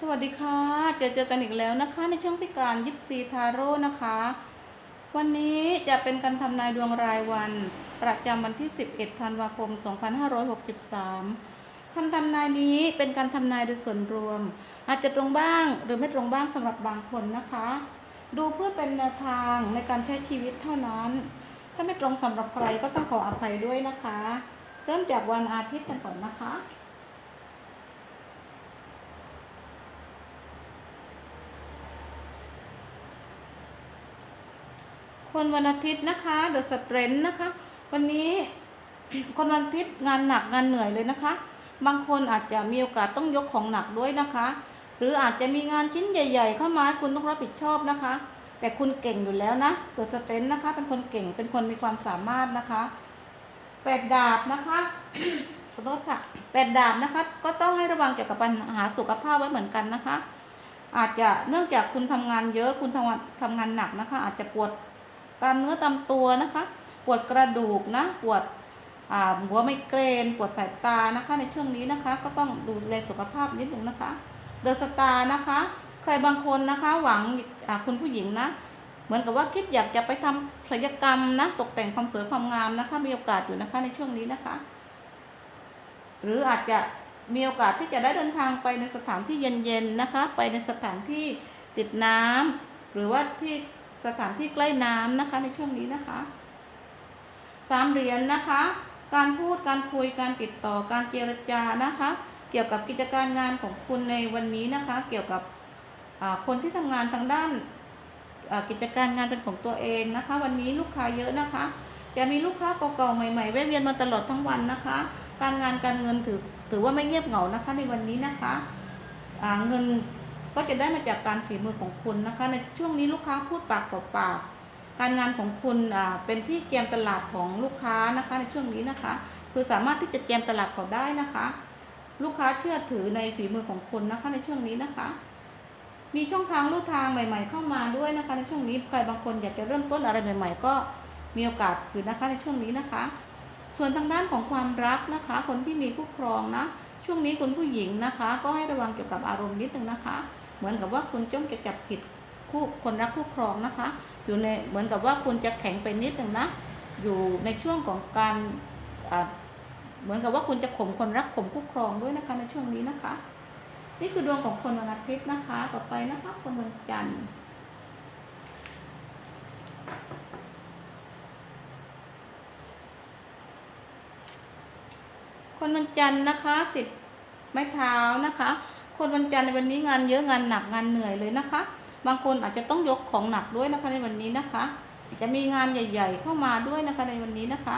สวัสดีค่ะ เจอเจอกันอีกแล้วนะคะ ในช่องพิการยิปซีทาโร่นะคะ วันนี้จะเป็นการทำนายดวงรายวัน ประจำวันที่ 11 ธันวาคม 2563คำทำนายนี้เป็นการทำนายโดยส่วนรวม อาจจะตรงบ้างหรือไม่ตรงบ้างสำหรับบางคนนะคะ ดูเพื่อเป็นแนวทางในการใช้ชีวิตเท่านั้น ถ้าไม่ตรงสำหรับใครก็ต้องขออภัยด้วยนะคะ เริ่มจากวันอาทิตย์กันก่อนนะคะ คนวันอาทิตย์นะคะเดอะสเตรนนะคะ วันนี้คนวันอาทิตย์งานหนักงานเหนื่อยเลยนะคะ บางคนอาจจะมีโอกาสต้องยกของหนักด้วยนะคะ หรืออาจจะมีงานชิ้นใหญ่ ๆ เข้ามาคุณต้องรับผิดชอบนะคะ แต่คุณเก่งอยู่แล้วนะเดอะสเตรนนะคะ เป็นคนเก่งเป็นคนมีความสามารถนะคะแปดดาบนะคะขอโทษค่ะแปดดาบนะคะ ก็ต้องให้ระวังเกี่ยวกับปัญหาสุขภาพไว้เหมือนกันนะคะอาจจะเนื่องจากคุณทำงานเยอะคุณทำงานทำงานหนักนะคะ อาจจะปวด ตามเนื้อตามตัวนะคะ ปวดกระดูกนะ ปวดหัวไมเกรน ปวดสายตานะคะ ในช่วงนี้นะคะ ก็ต้องดูแลสุขภาพนิดหนึ่งนะคะ เดอะสตาร์นะคะ ใครบางคนนะคะหวังคุณผู้หญิงนะ เหมือนกับว่าคิดอยากจะไปทำศัลยกรรมนะ ตกแต่งความสวยความงามนะคะ มีโอกาสอยู่นะคะในช่วงนี้นะคะ หรืออาจจะมีโอกาสที่จะได้เดินทางไปในสถานที่เย็นๆนะคะ ไปในสถานที่ติดน้ำหรือว่าที่ สถานที่ใกล้น้ำนะคะในช่วงนี้นะคะสามเหรียญนะคะ การพูดการคุยการติดต่อการเจรจานะคะ เกี่ยวกับกิจการงานของคุณในวันนี้นะคะ เกี่ยวกับคนที่ทำงานทางด้านกิจการงานเป็นของตัวเองนะคะ วันนี้ลูกค้าเยอะนะคะ จะมีลูกค้าเก่าๆใหม่ๆแวะเวียนมาตลอดทั้งวันนะคะ การงานการเงินถือถือว่าไม่เงียบเหงานะคะในวันนี้นะคะเงิน ก็จะได้มาจากการฝีมือของคุณนะคะ ในช่วงนี้ลูกค้าพูดปากต่อปาก การงานของคุณอ่าเป็นที่เกมตลาดของลูกค้านะคะ ในช่วงนี้นะคะ คือสามารถที่จะเกมตลาดเขาได้นะคะ ลูกค้าเชื่อถือในฝีมือของคุณนะคะ ในช่วงนี้นะคะ มีช่องทางลู่ทางใหม่ ๆ เข้ามาด้วยนะคะ ในช่วงนี้ใครบางคนอยากจะเริ่มต้นอะไรใหม่ ๆ ก็มีโอกาสอยู่นะคะในช่วงนี้นะคะ ส่วนทางด้านของความรักนะคะ คนที่มีคู่ครองนะช่วงนี้คุณผู้หญิงนะคะ ก็ให้ระวังเกี่ยวกับอารมณ์นิดนึงนะคะ เหมือนกับว่าคุณจ้องจะจับผิดคู่คนรักคู่ครองนะคะ อยู่ในเหมือนกับว่าคุณจะแข็งไปนิดนึงนะ อยู่ในช่วงของการเหมือนกับว่าคุณจะข่มคนรักข่มคู่ครองด้วยนะคะในช่วงนี้นะคะ นี่คือดวงของคนวันอาทิตย์นะคะ ต่อไปนะคะคนวันจันทร์คนวันจันทร์นะคะสิบไม้เท้านะคะ คนวันจันทร์ในวันนี้งานเยอะงานหนักงานเหนื่อยเลยนะคะ บางคนอาจจะต้องยกของหนักด้วยนะคะในวันนี้นะคะ จะมีงานใหญ่ ๆ เข้ามาด้วยนะคะในวันนี้นะคะ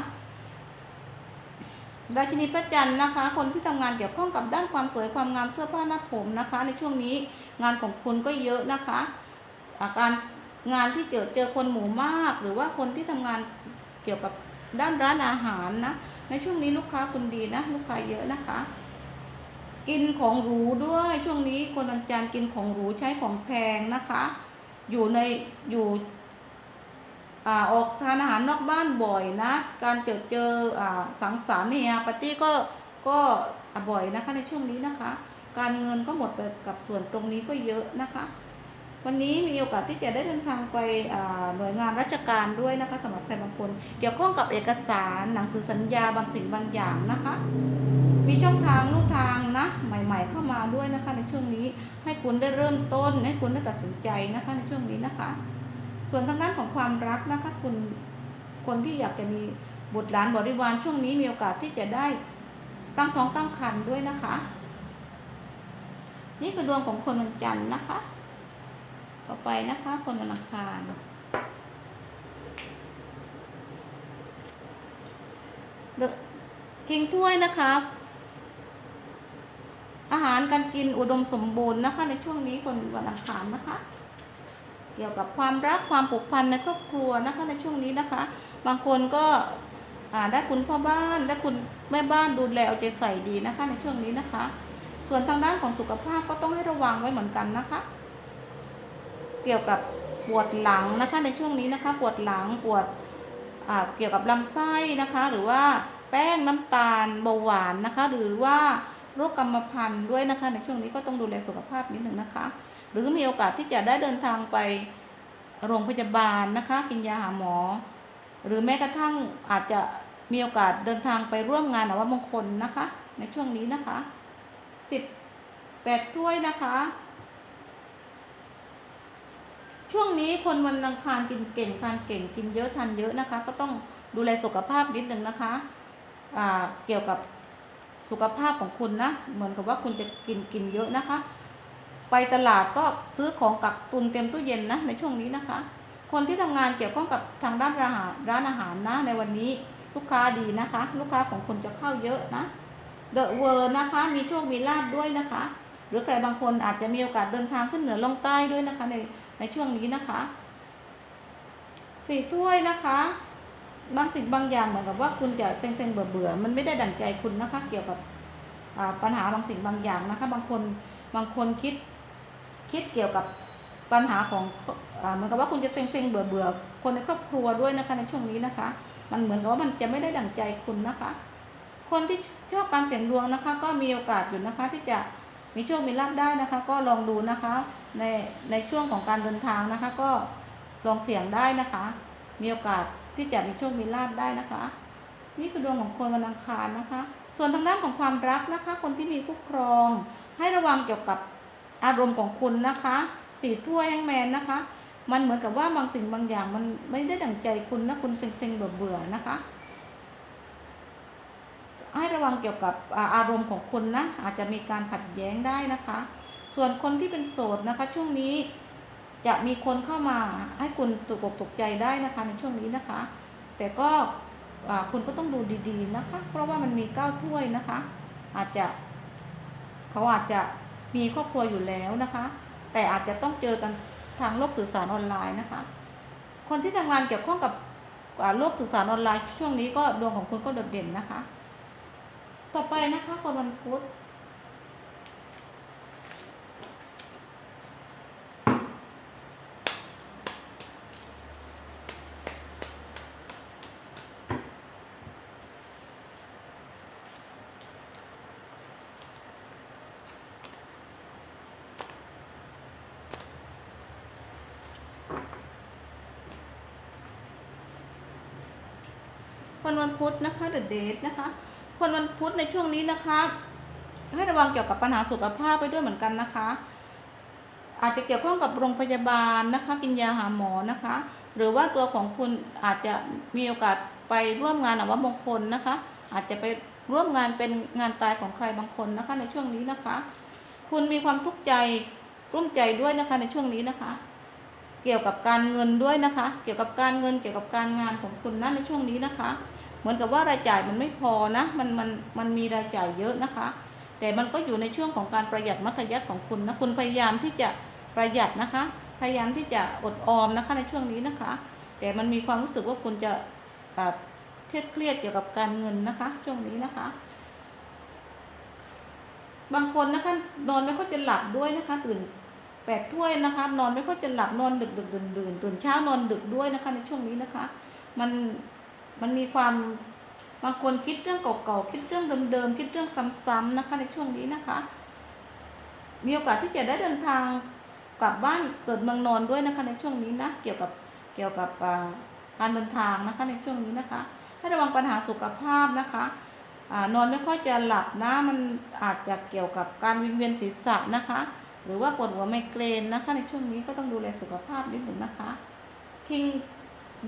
ราชินีพระจันทร์นะคะ คนที่ทำงานเกี่ยวข้องกับด้านความสวยความงามเสื้อผ้าหน้าผมนะคะ ในช่วงนี้งานของคุณก็เยอะนะคะอาการงานที่เจอเจอคนหมู่มาก หรือว่าคนที่ทำงานเกี่ยวกับด้านร้านอาหารนะในช่วงนี้ลูกค้าคุณดีนะ ลูกค้าเยอะนะคะ กินของหรูด้วยช่วงนี้คนวันจันทร์กินของหรูใช้ของแพงนะคะ อยู่ในอยู่อ่าออกทานอาหารนอกบ้านบ่อยนะ การเจอเจออ่าสังสรรค์เนี่ยปาร์ตี้ก็ก็บ่อยนะคะในช่วงนี้นะคะ การเงินก็หมดไปกับส่วนตรงนี้ก็เยอะนะคะ วันนี้มีโอกาสที่จะได้เดินทางไปอ่าหน่วยงานราชการด้วยนะคะสำหรับใครบางคน เกี่ยวข้องกับเอกสารหนังสือสัญญาบางสิ่งบางอย่างนะคะ มีช่องทางลู่ทางนะ ใหม่ ๆ เข้ามาด้วยนะคะ ในช่วงนี้ให้คุณได้เริ่มต้น ให้คุณได้ตัดสินใจนะคะในช่วงนี้นะคะ ส่วนทางด้านของความรักนะคะคุณคนที่อยากจะมีบุตรหลานบริวารช่วงนี้มีโอกาสที่จะได้ตั้งท้องตั้งครรภ์ด้วยนะคะ นี่คือดวงของคนวันจันทร์นะคะ ต่อไปนะคะ คนวันอังคารเดอะทิ้งถ้วยนะคะ อาหารการกินอุดมสมบูรณ์นะคะในช่วงนี้คนวันอังคารนะคะ เกี่ยวกับความรักความผูกพันในครอบครัวนะคะในช่วงนี้นะคะ บางคนก็ได้คุณพ่อบ้านได้คุณแม่บ้านดูแลเอาใจใส่ดีนะคะ ในช่วงนี้นะคะ ส่วนทางด้านของสุขภาพก็ต้องให้ระวังไว้เหมือนกันนะคะ เกี่ยวกับปวดหลังนะคะในช่วงนี้นะคะ ปวดหลังปวดเกี่ยวกับลำไส้นะคะ หรือว่าแป้งน้ำตาลเบาหวานนะคะ หรือว่า โรคกรรมพันธุ์ด้วยนะคะ ในช่วงนี้ก็ต้องดูแลสุขภาพนิดหนึ่งนะคะ หรือมีโอกาสที่จะได้เดินทางไปโรงพยาบาลนะคะ กินยาหาหมอ หรือแม้กระทั่งอาจจะมีโอกาสเดินทางไปร่วมงานอวมงคลนะคะ ในช่วงนี้นะคะสิบแปดถ้วยนะคะ ช่วงนี้คนวันอังคารกินเก่งทานเก่งกินเยอะทานเยอะนะคะ ก็ต้องดูแลสุขภาพนิดหนึ่งนะคะเกี่ยวกับ สุขภาพของคุณนะ เหมือนกับว่าคุณจะกินกินเยอะนะคะ ไปตลาดก็ซื้อของกักตุนเต็มตู้เย็นนะในช่วงนี้นะคะ คนที่ทำงานเกี่ยวข้องกับทางด้านร้านอาหารร้านอาหารนะในวันนี้ลูกค้าดีนะคะ ลูกค้าของคุณจะเข้าเยอะนะเดอะเวอร์นะคะมีโชคมีลาบด้วยนะคะ หรือใครบางคนอาจจะมีโอกาสเดินทางขึ้นเหนือลงใต้ด้วยนะคะในในช่วงนี้นะคะสี่ถ้วยนะคะ บางสิ่งบางอย่างเหมือนกับว่าคุณจะเซ็งๆเบื่อๆมันไม่ได้ดั่งใจคุณนะคะ เกี่ยวกับปัญหาบางสิ่งบางอย่างนะคะ บางคนบางคนคิดคิดเกี่ยวกับปัญหาของเหมือนกับว่าคุณจะเซ็งๆเบื่อๆคนในครอบครัวด้วยนะคะในช่วงนี้นะคะ มันเหมือนกับว่ามันจะไม่ได้ดั่งใจคุณนะคะ คนที่ชอบการเสี่ยงดวงนะคะ ก็มีโอกาสอยู่นะคะ ที่จะมีโชคมีลาภได้นะคะ ก็ลองดูนะคะ ในในช่วงของการเดินทางนะคะ ก็ลองเสี่ยงได้นะคะ มีโอกาส ที่จะมีโชคมีลาภได้นะคะ นี่คือดวงของคนวันอังคารนะคะ ส่วนทางด้านของความรักนะคะ คนที่มีคู่ครอง ให้ระวังเกี่ยวกับอารมณ์ของคุณนะคะสีถ้วยแฮงแมนนะคะ มันเหมือนกับว่าบางสิ่งบางอย่างมันไม่ได้ดั่งใจคุณนะคุณเซ็งๆเบื่อๆนะคะ ให้ระวังเกี่ยวกับอารมณ์ของคุณนะอาจจะมีการขัดแย้งได้นะคะ ส่วนคนที่เป็นโสดนะคะ ช่วงนี้ จะมีคนเข้ามาให้คุณตกอกตกใจได้นะคะในช่วงนี้นะคะ แต่ก็คุณก็ต้องดูดีๆนะคะ เพราะว่ามันมีเก้าถ้วยนะคะ อาจจะเขาอาจจะมีครอบครัวอยู่แล้วนะคะ แต่อาจจะต้องเจอกันทางโลกสื่อสารออนไลน์นะคะ คนที่ทำงานเกี่ยวข้องกับโลกสื่อสารออนไลน์ ช่วงนี้ก็ดวงของคุณก็โดดเด่นนะคะ ต่อไปนะคะคนวันพุธ คนวันพุธนะคะเดอะเดทนะคะ คนวันพุธในช่วงนี้นะคะให้ระวังเกี่ยวกับปัญหาสุขภาพไปด้วยเหมือนกันนะคะ อาจจะเกี่ยวข้องกับโรงพยาบาลนะคะ กินยาหาหมอนะคะ หรือว่าตัวของคุณอาจจะมีโอกาสไปร่วมงานอวมงคลนะคะ อาจจะไปร่วมงานเป็นงานตายของใครบางคนนะคะ ในช่วงนี้นะคะ คุณมีความทุกข์ใจกลุ้มใจด้วยนะคะในช่วงนี้นะคะ เกี่ยวกับการเงินด้วยนะคะ เกี่ยวกับการเงินเกี่ยวกับการงานของคุณนะในช่วงนี้นะคะ เหมือนกับว่ารายจ่ายมันไม่พอนะ มันมันมันมีรายจ่ายเยอะนะคะ แต่มันก็อยู่ในช่วงของการประหยัดมัธยัติของคุณนะคุณพยายามที่จะประหยัดนะคะ พยายามที่จะอดออมนะคะในช่วงนี้นะคะ แต่มันมีความรู้สึกว่าคุณจะแบบเครียดเครียดเกี่ยวกับการเงินนะคะ ช่วงนี้นะคะ บางคนนะคะนอนไม่ค่อยจะหลับด้วยนะคะ ตื่นแปดถ้วยนะคะ นอนไม่ค่อยจะหลับนอนดึกดึกดื่นดื่นตื่นเช้านอนดึกด้วยนะคะในช่วงนี้นะคะ มัน มันมีความบางคนคิดเรื่องเก่าๆคิดเรื่องเดิมๆคิดเรื่องซ้ำๆนะคะ ในช่วงนี้นะคะ มีโอกาสที่จะได้เดินทางกลับบ้านเกิดเมืองนอนด้วยนะคะ ในช่วงนี้นะเกี่ยวกับเกี่ยวกับการเดินทางนะคะในช่วงนี้นะคะ ให้ระวังปัญหาสุขภาพนะคะอนอนไม่ค่อยจะหลับนะมันอาจจะเกี่ยวกับการวิงเวียนศีรษะนะคะ หรือว่าปวดหัวไมเกรนนะคะ ในช่วงนี้ก็ต้องดูแลสุขภาพนิดหนึ่งนะคะ คิง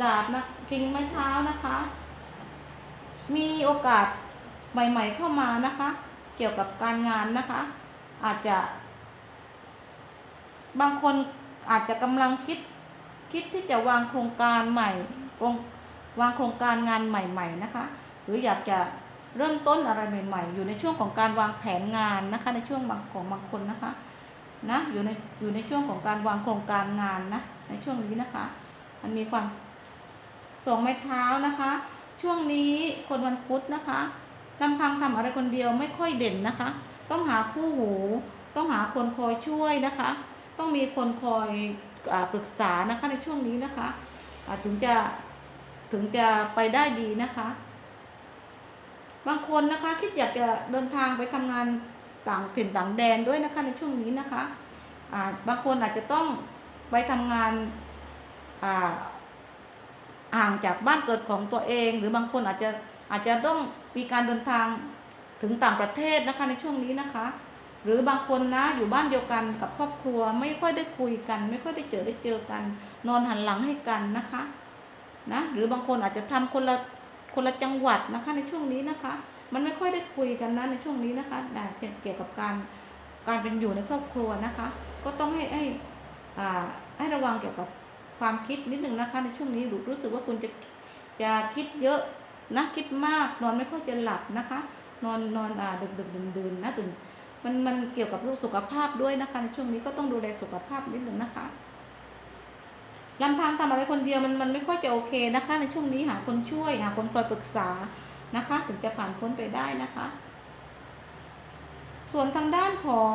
ดาบนะคิงไม้เท้านะคะ มีโอกาสใหม่ ๆ เข้ามานะคะ เกี่ยวกับการงานนะคะ อาจจะ บางคนอาจจะกำลังคิดคิดที่จะวางโครงการใหม่วางวางโครงการงานใหม่ ๆ นะคะ หรืออยากจะเริ่มต้นอะไรใหม่ ๆ อยู่ในช่วงของการวางแผนงานนะคะ ในช่วงบางของบางคนนะคะนะอยู่ในอยู่ในช่วงของการวางโครงการงานนะในช่วงนี้นะคะ มันมีความ สองไม้เท้านะคะ ช่วงนี้คนวันพุธนะคะลำพังทำอะไรคนเดียวไม่ค่อยเด่นนะคะ ต้องหาคู่หู ต้องหาคนคอยช่วยนะคะ ต้องมีคนคอยอปรึกษานะคะในช่วงนี้นะคะถึงจะถึงจะไปได้ดีนะคะ บางคนนะคะคิดอยากจะเดินทางไปทำงานต่างถิ่นต่างแดนด้วยนะคะในช่วงนี้นะคะบางคนอาจจะต้องไปทำงานอ่า ห่างจากบ้านเกิดของตัวเอง หรือบางคนอาจจะอาจจะต้องมีการเดินทางถึงต่างประเทศนะคะในช่วงนี้นะคะ หรือบางคนนะอยู่บ้านเดียวกันกับครอบครัวไม่ค่อยได้คุยกัน ไม่ค่อยได้เจอได้เจอกัน นอนหันหลังให้กันนะคะนะหรือบางคนอาจจะทำคนละคนละจังหวัดนะคะในช่วงนี้นะคะ มันไม่ค่อยได้คุยกันนะในช่วงนี้นะคะนะเกี่ยวกับการการเป็นอยู่ในครอบครัวนะคะ ก็ต้องให้ให้อ่าให้ระวังเกี่ยวกับ ความคิดนิดหนึ่งนะคะ ในช่วงนี้รู้รู้สึกว่าคุณจะจะคิดเยอะนะคิดมากนอนไม่ค่อยจะหลับนะคะ นอนนอนอ่าดึกดึกดื่นดื่นนะตื่นมันมันเกี่ยวกับเรื่องสุขภาพด้วยนะคะในช่วงนี้ก็ต้องดูแลสุขภาพนิดหนึ่งนะคะลำพังทำอะไรคนเดียวมันมันไม่ค่อยจะโอเคนะคะ ในช่วงนี้หาคนช่วยหาคนคอยปรึกษานะคะ ถึงจะผ่านพ้นไปได้นะคะ ส่วนทางด้านของ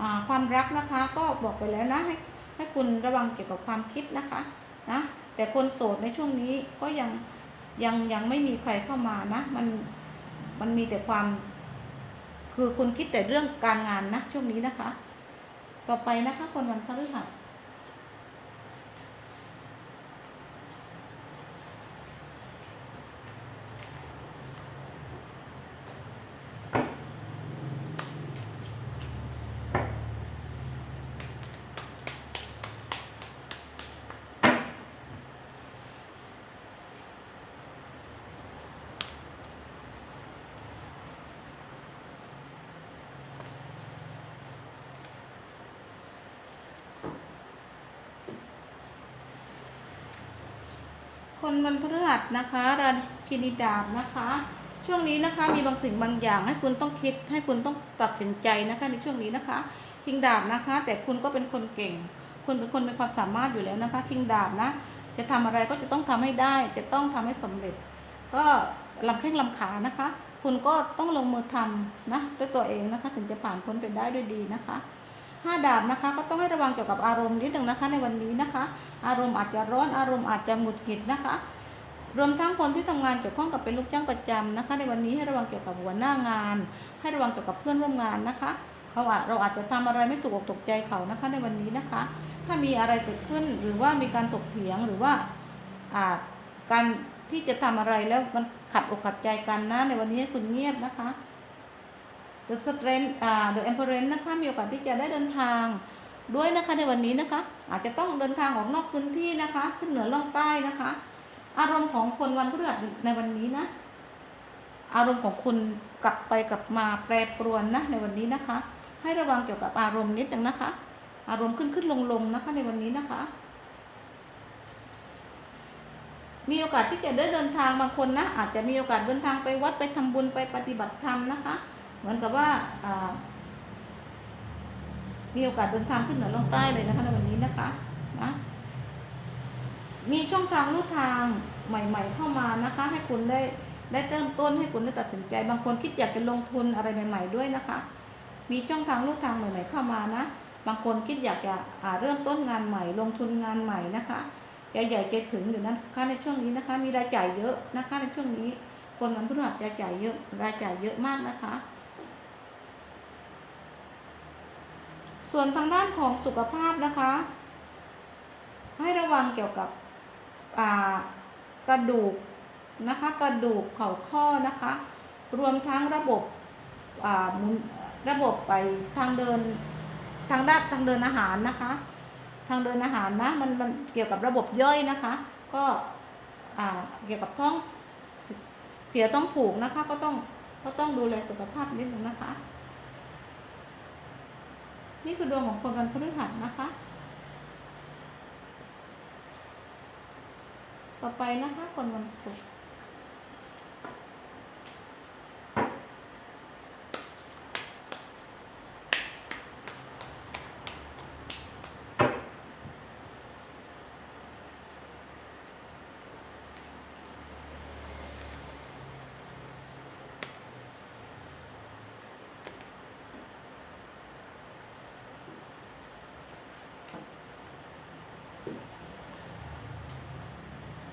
อความรักนะคะ ก็บอกไปแล้วนะให้ ให้คุณระวังเกี่ยวกับความคิดนะคะนะแต่คนโสดในช่วงนี้ก็ยังยังยังไม่มีใครเข้ามานะ มันมันมีแต่ความ คือคุณคิดแต่เรื่องการงานนะช่วงนี้นะคะ ต่อไปนะคะ คนวันพฤหัส คนวันพฤหัสนะคะ ราชินีดาบนะคะ ช่วงนี้นะคะมีบางสิ่งบางอย่างให้คุณต้องคิดให้คุณต้องตัดสินใจนะคะในช่วงนี้นะคะคิงดาบนะคะ แต่คุณก็เป็นคนเก่ง คุณเป็นคนมีความสามารถอยู่แล้วนะคะคิงดาบนะ จะทำอะไรก็จะต้องทำให้ได้ จะต้องทำให้สำเร็จ ก็ลำแข้งลำขานะคะ คุณก็ต้องลงมือทำนะด้วยตัวเองนะคะ ถึงจะผ่านพ้นไปได้ด้วยดีนะคะ ห้าดาบนะคะ ก็ต้องให้ระวังเกี่ยวกับอารมณ์นิดนึงนะคะ ในวันนี้นะคะ อารมณ์อาจจะร้อนอารมณ์อาจจะหงุดหงิดนะคะ รวมทั้งคนที่ทำงานเกี่ยวข้องกับเป็นลูกจ้างประจำนะคะ ในวันนี้ให้ระวังเกี่ยวกับหัวหน้างาน ให้ระวังเกี่ยวกับเพื่อนร่วมงานนะคะเขาอาจเราอาจจะทำอะไรไม่ถูกอกถูกใจเขานะคะ ในวันนี้นะคะ ถ้ามีอะไรเกิดขึ้นหรือว่ามีการถกเถียงหรือว่าอ่าการที่จะทำอะไรแล้วมันขัดอกขัดใจกันนะในวันนี้ให้คุณเงียบนะคะ The Strength อ่า The Emperor นะคะมีโอกาสที่จะได้เดินทางด้วยนะคะในวันนี้นะคะ อาจจะต้องเดินทางออกนอกพื้นที่นะคะ ขึ้นเหนือล่องใต้นะคะ อารมณ์ของคนวันพฤหัสในวันนี้นะ อารมณ์ของคุณกลับไปกลับมาแปรปรวนนะในวันนี้นะคะ ให้ระวังเกี่ยวกับอารมณ์นิดนึงนะคะ อารมณ์ขึ้นขึ้นลงลงนะคะในวันนี้นะคะ มีโอกาสที่จะได้เดินทางบางคนนะ อาจจะมีโอกาสเดินทางไปวัดไปทำบุญไปปฏิบัติธรรมนะคะ เหมือนกับว่ามีโอกาสเดินทางขึ้นเหนือล่องใต้เลยนะคะในวันนี้นะคะนะมีช่องทางลู่ทางใหม่ ๆ เข้ามานะคะ ให้คุณได้ได้เริ่มต้นให้คุณได้ตัดสินใจ บางคนคิดอยากจะลงทุนอะไรใหม่ ๆ ด้วยนะคะ มีช่องทางลู่ทางใหม่ ๆ เข้ามานะ บางคนคิดอยากจะเริ่มต้นงานใหม่ ลงทุนงานใหม่นะคะใจใหญ่ใจถึงอยู่นะคะในช่วงนี้นะคะ มีรายจ่ายเยอะนะคะในช่วงนี้ คนวันพฤหัสรายจ่ายเยอะรายจ่ายเยอะมากนะคะ ส่วนทางด้านของสุขภาพนะคะ ให้ระวังเกี่ยวกับกระดูกนะคะกระดูกเข่าข้อนะคะ รวมทั้งระบบระบบไปทางเดินทางด้านทางเดินอาหารนะคะ ทางเดินอาหารนะมันมันเกี่ยวกับระบบย่อยนะคะ ก็เกี่ยวกับท้องเสียต้องผูกนะคะ ก็ต้องก็ต้องดูแลสุขภาพนิดนึงนะคะ นี่คือดวงของคนวันพฤหัสนะคะ ต่อไปนะคะคนวันศุกร์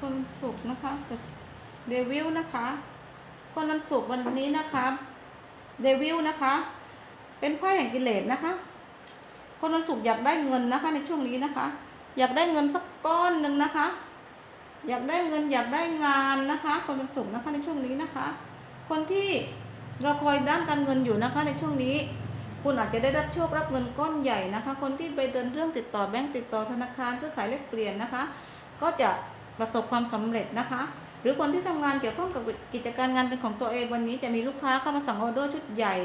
คนศุกร์นะคะเดวิลนะคะคนวันศุกร์วันนี้นะคะเดวิลนะคะ เป็นไพ่แห่งกิเลสนะคะ คนวันศุกร์อยากได้เงินนะคะ ในช่วงนี้นะคะ อยากได้เงินสักก้อนหนึ่งนะคะ อยากได้เงินอยากได้งานนะคะ คนวันศุกร์นะคะในช่วงนี้นะคะ คนที่รอคอยด้านการเงินอยู่นะคะในช่วงนี้คุณอาจจะได้รับโชครับเงินก้อนใหญ่นะคะ คนที่ไปเดินเรื่องติดต่อแบงก์ติดต่อธนาคารซื้อขายแลกเปลี่ยนนะคะ ก็จะ ประสบความสำเร็จนะคะ หรือคนที่ทำงานเกี่ยวข้องกับกิจการงานเป็นของตัวเองวันนี้จะมีลูกค้าเข้ามาสั่งออเดอร์ชุดใหญ่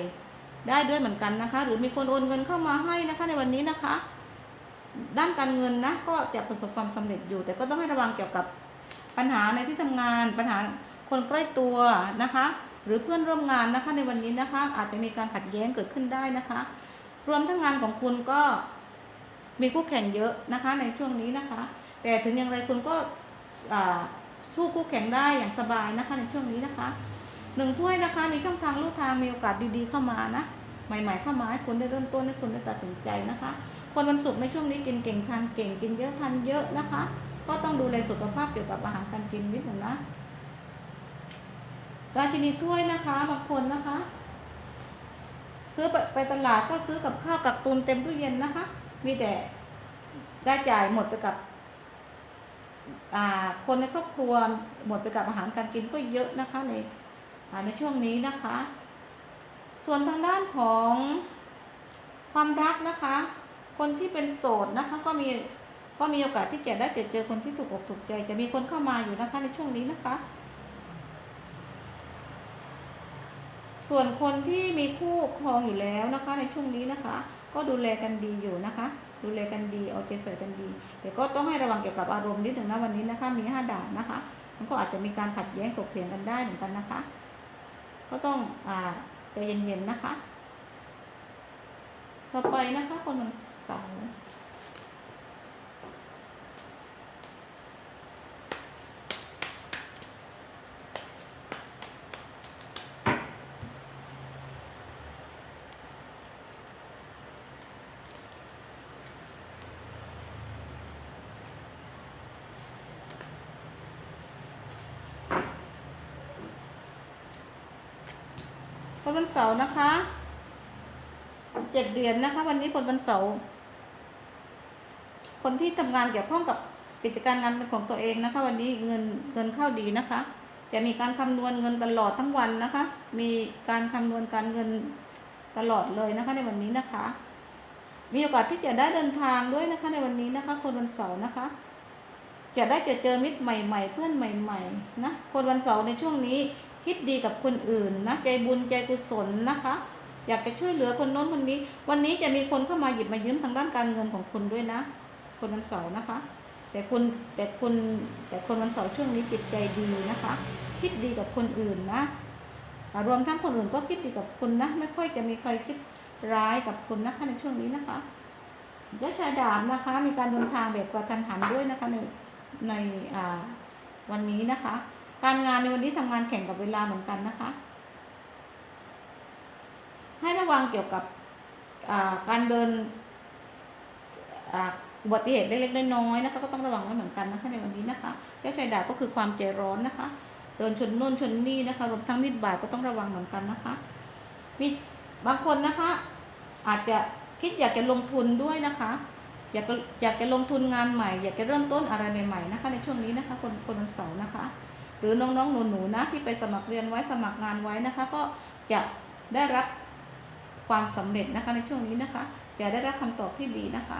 ได้ด้วยเหมือนกันนะคะ หรือมีคนโอนเงินเข้ามาให้นะคะในวันนี้นะคะ ด้านการเงินนะก็จะประสบความสำเร็จอยู่ แต่ก็ต้องให้ระวังเกี่ยวกับปัญหาในที่ทำงาน ปัญหาคนใกล้ตัวนะคะ หรือเพื่อนร่วมงานนะคะในวันนี้นะคะ อาจจะมีการขัดแย้งเกิดขึ้นได้นะคะ รวมทั้งงานของคุณก็มีคู่แข่งเยอะนะคะในช่วงนี้นะคะ แต่ถึงอย่างไรคุณก็ สู้คู่แข่งได้อย่างสบายนะคะในช่วงนี้นะคะหนึ่งถ้วยนะคะมีช่องทางลู่ทางมีโอกาสดีๆเข้ามานะใหม่ ๆ เข้ามาให้คุณได้เริ่มต้นให้คุณได้ตัดสินใจนะคะ คนวันศุกร์ในช่วงนี้กินเก่งทานเก่งกินเยอะทานเยอะนะคะ ก็ต้องดูแลสุขภาพเกี่ยวกับอาหารการกินนิดหนึ่งนะราชินีถ้วยนะคะบางคนนะคะ ซื้อไปไปตลาดก็ซื้อกับข้าวกับตุนเต็มตู้เย็นนะคะ มีแต่รายจ่ายหมดไปกับ คนในครอบครัวหมดไปกับอาหารการกินก็เยอะนะคะในในช่วงนี้นะคะ ส่วนทางด้านของความรักนะคะ คนที่เป็นโสดนะคะก็มีก็มีโอกาสที่จะได้เจอเจอคนที่ถูกอกถูกใจ จะมีคนเข้ามาอยู่นะคะในช่วงนี้นะคะ ส่วนคนที่มีคู่ครองอยู่แล้วนะคะในช่วงนี้นะคะ ก็ดูแลกันดีอยู่นะคะ ดูแลกันดีเอาใจใส่กันดี แต่ก็ต้องให้ระวังเกี่ยวกับอารมณ์นิดหนึ่งนะวันนี้นะคะ มีห้าดาบนะคะ มันก็อาจจะมีการขัดแย้งตกเถียงกันได้เหมือนกันนะคะ ก็ต้องอ่าใจเย็นๆนะคะ ต่อไปนะคะคนวันเสาร์ คนวันเสาร์นะคะเจ็ดเดือนนะคะ วันนี้คนวันเสาร์คนที่ทำงานเกี่ยวข้องกับกิจการงานเป็นของตัวเองนะคะ วันนี้เงินเงินเข้าดีนะคะ จะมีการคำนวณเงินตลอดทั้งวันนะคะ มีการคำนวณการเงินตลอดเลยนะคะ ในวันนี้นะคะ มีโอกาสที่จะได้เดินทางด้วยนะคะ ในวันนี้นะคะ คนวันเสาร์นะคะ จะได้จะเจอมิตรใหม่ ๆ เพื่อนใหม่ ๆ นะคนวันเสาร์ในช่วงนี้ คิดดีกับคนอื่นนะใจบุญใจกุศลนะคะ อยากจะช่วยเหลือคนโน้นคนนี้ วันนี้จะมีคนเข้ามาหยิบมายืมทางด้านการเงินของคุณด้วยนะ คนวันเสาร์นะคะ แต่คุณแต่คุณแต่คนวันเสาร์ช่วงนี้จิตใจดีนะคะ คิดดีกับคนอื่นนะรวมทั้งคนอื่นก็คิดดีกับคุณนะ ไม่ค่อยจะมีใครคิดร้ายกับคุณนะคะในช่วงนี้นะคะยาชายดาบนะคะ มีการเดินทางแบบกระทันหันด้วยนะคะในในวันนี้นะคะ การงานในวันนี้ทำงานแข่งกับเวลาเหมือนกันนะคะ ให้ระวังเกี่ยวกับการเดินอุบัติเหตุเล็กๆน้อยๆนะคะก็ต้องระวังไว้เหมือนกันนะคะในวันนี้นะคะเจ้าชายดาบก็คือความใจร้อนนะคะ เดินชนนู่นชนนี่นะคะรวมทั้งมีดบาดก็ต้องระวังเหมือนกันนะคะมีบางคนนะคะ อาจจะคิดอยากจะลงทุนด้วยนะคะ อยากอยากจะลงทุนงานใหม่ อยากจะเริ่มต้นอะไรใหม่ๆนะคะ ในช่วงนี้นะคะ คนคนวันเสาร์นะคะ หรือน้องๆหนูๆนะที่ไปสมัครเรียนไว้สมัครงานไว้นะคะ ก็จะได้รับความสำเร็จนะคะในช่วงนี้นะคะจะได้รับคำตอบที่ดีนะคะ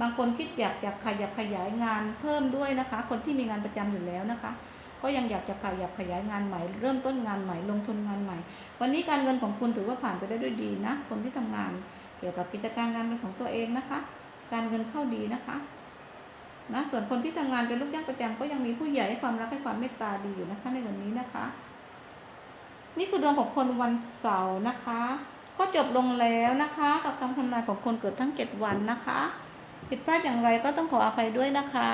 บางคนคิดอยากอยากขยับขยายงานเพิ่มด้วยนะคะ คนที่มีงานประจำอยู่แล้วนะคะ ก็ยังอยากจะขยับขยายงานใหม่ เริ่มต้นงานใหม่ ลงทุนงานใหม่ วันนี้การเงินของคุณถือว่าผ่านไปได้ด้วยดีนะ คนที่ทำงานเกี่ยวกับกิจการงานเป็นของตัวเองนะคะ การเงินเข้าดีนะคะ นะส่วนคนที่ทำงานเป็นลูกจ้างประจำก็ยังมีผู้ใหญ่ให้ความรักให้ความเมตตาดีอยู่นะคะในวันนี้นะคะ นี่คือดวงของคนวันเสาร์นะคะ ก็จบลงแล้วนะคะ กับคำทำนายของคนเกิดทั้งเจ็ดวันนะคะผิดพลาดอย่างไรก็ต้องขออภัยด้วยนะคะ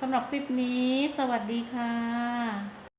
สำหรับคลิปนี้ สวัสดีค่ะ